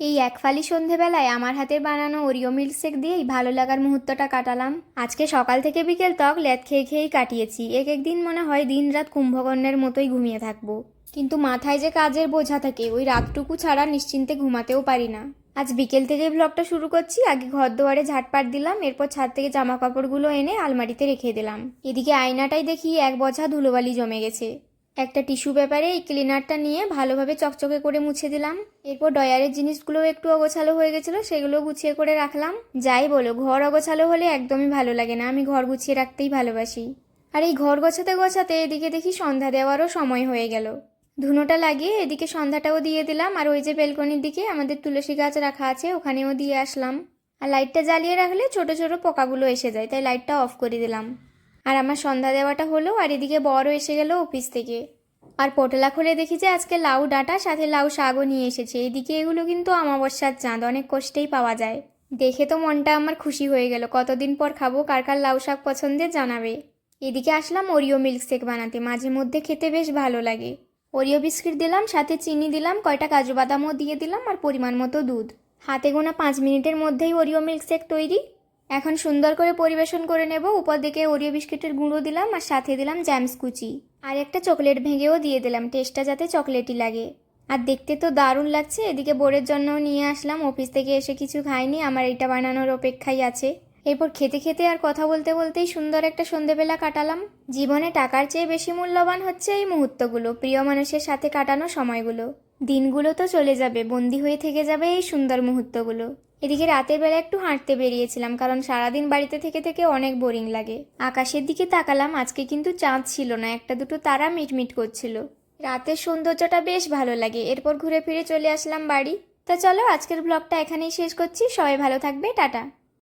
এই এক ফালি সন্ধেবেলায় আমার হাতের বানানো ওরিও মিল্কশেক দিয়েই ভালো লাগার মুহূর্তটা কাটালাম। আজকে সকাল থেকে বিকেল তক ল্যাদ খেয়ে খেয়েই কাটিয়েছি। এক এক দিন মনে হয় দিন রাত কুম্ভকর্ণের মতোই ঘুমিয়ে থাকব। কিন্তু মাথায় যে কাজের বোঝা থাকে, ওই রাতটুকু ছাড়া নিশ্চিন্তে ঘুমাতেও পারি না। আজ বিকেল থেকে ব্লগটা শুরু করছি, আগে ঘর দুয়ারে ঝাটপাট দিলাম, এরপর ছাদ থেকে জামা কাপড়গুলো এনে আলমারিতে রেখে দিলাম। এদিকে আয়নাটাই দেখি এক বছা ধুলোবালি জমে গেছে। একটা টিস্যু পেপারে এই ক্লিনারটা নিয়ে ভালোভাবে চকচকে করে মুছে দিলাম। এরপর ডয়ারের জিনিসগুলো একটু অগোছালো হয়ে গেছিল সেগুলো গুছিয়ে করে রাখলাম। যাই বলো, ঘর অগোছালো হলে একদমই ভালো লাগে না, আমি ঘর গুছিয়ে রাখতেই ভালোবাসি। আর এই ঘর গোছাতে গোছাতে এদিকে দেখি সন্ধ্যা দেওয়ারও সময় হয়ে গেল। ধুনোটা লাগিয়ে এদিকে সন্ধ্যাটাও দিয়ে দিলাম, আর ওই যে বেলকনির দিকে আমাদের তুলসী গাছ রাখা আছে, ওখানেও দিয়ে আসলাম। আর লাইটটা জ্বালিয়ে রাখলে ছোট ছোট পোকাগুলো এসে যায়, তাই লাইটটা অফ করে দিলাম। আর আমার সন্ধ্যা দেওয়াটা হলো আর এদিকে বড় এসে গেল অফিস থেকে। আর পটলা খুলে দেখি যে আজকে লাউ ডাঁটা, সাথে লাউ শাকও নিয়ে এসেছে। এদিকে এগুলো কিন্তু অমাবস্যার চাঁদ, অনেক কষ্টেই পাওয়া যায়। দেখে তো মনটা আমার খুশি হয়ে গেল। কতদিন পর খাব, কার কার লাউ শাক পছন্দের জানাবে। এদিকে আসলাম ওরিও মিল্কশেক বানাতে। মাঝে মধ্যে খেতে বেশ ভালো লাগে। ওরিও বিস্কিট দিলাম, সাথে চিনি দিলাম, কয়টা কাজু বাদামও দিয়ে দিলাম আর পরিমাণ মতো দুধ। হাতে গোনা পাঁচ মিনিটের মধ্যেই ওরিও মিল্কশেক তৈরি। এখন সুন্দর করে পরিবেশন করে নেব। উপর দিকে ওরিও বিস্কিটের গুঁড়ো দিলাম আর সাথে দিলাম জ্যামস কুচি। আর একটা চকলেট ভেঙেও দিয়ে দিলাম, টেস্টটা যাতে চকলেটই লাগে। আর দেখতে তো দারুণ লাগছে, এদিকে বোর্ডের জন্যও নিয়ে আসলাম, অফিস থেকে এসে কিছু খাইনি, আমার এটা বানানোর অপেক্ষাই আছে। এরপর খেতে খেতে আর কথা বলতে বলতেই সুন্দর একটা সন্ধেবেলা কাটালাম। জীবনে টাকার চেয়ে বেশি মূল্যবান হচ্ছে এই মুহূর্তগুলো, প্রিয় মানুষের সাথে কাটানো সময়গুলো। দিনগুলো তো চলে যাবে, বন্দি হয়ে থেকে যাবে এই সুন্দর মুহূর্তগুলো। এদিকে রাতের বেলা একটু হাঁটতে বেরিয়েছিলাম, কারণ সারাদিন বাড়িতে থেকে থেকে অনেক বোরিং লাগে। আকাশের দিকে তাকালাম, আজকে কিন্তু চাঁদ ছিল না, একটা দুটো তারা মিটমিট করছিল। রাতের সৌন্দর্যটা বেশ ভালো লাগে, এরপর ঘুরে ফিরে চলে আসলাম বাড়ি। তা চলো, আজকের ব্লগটা এখানেই শেষ করছি, সবাই ভালো থাকবে, টাটা।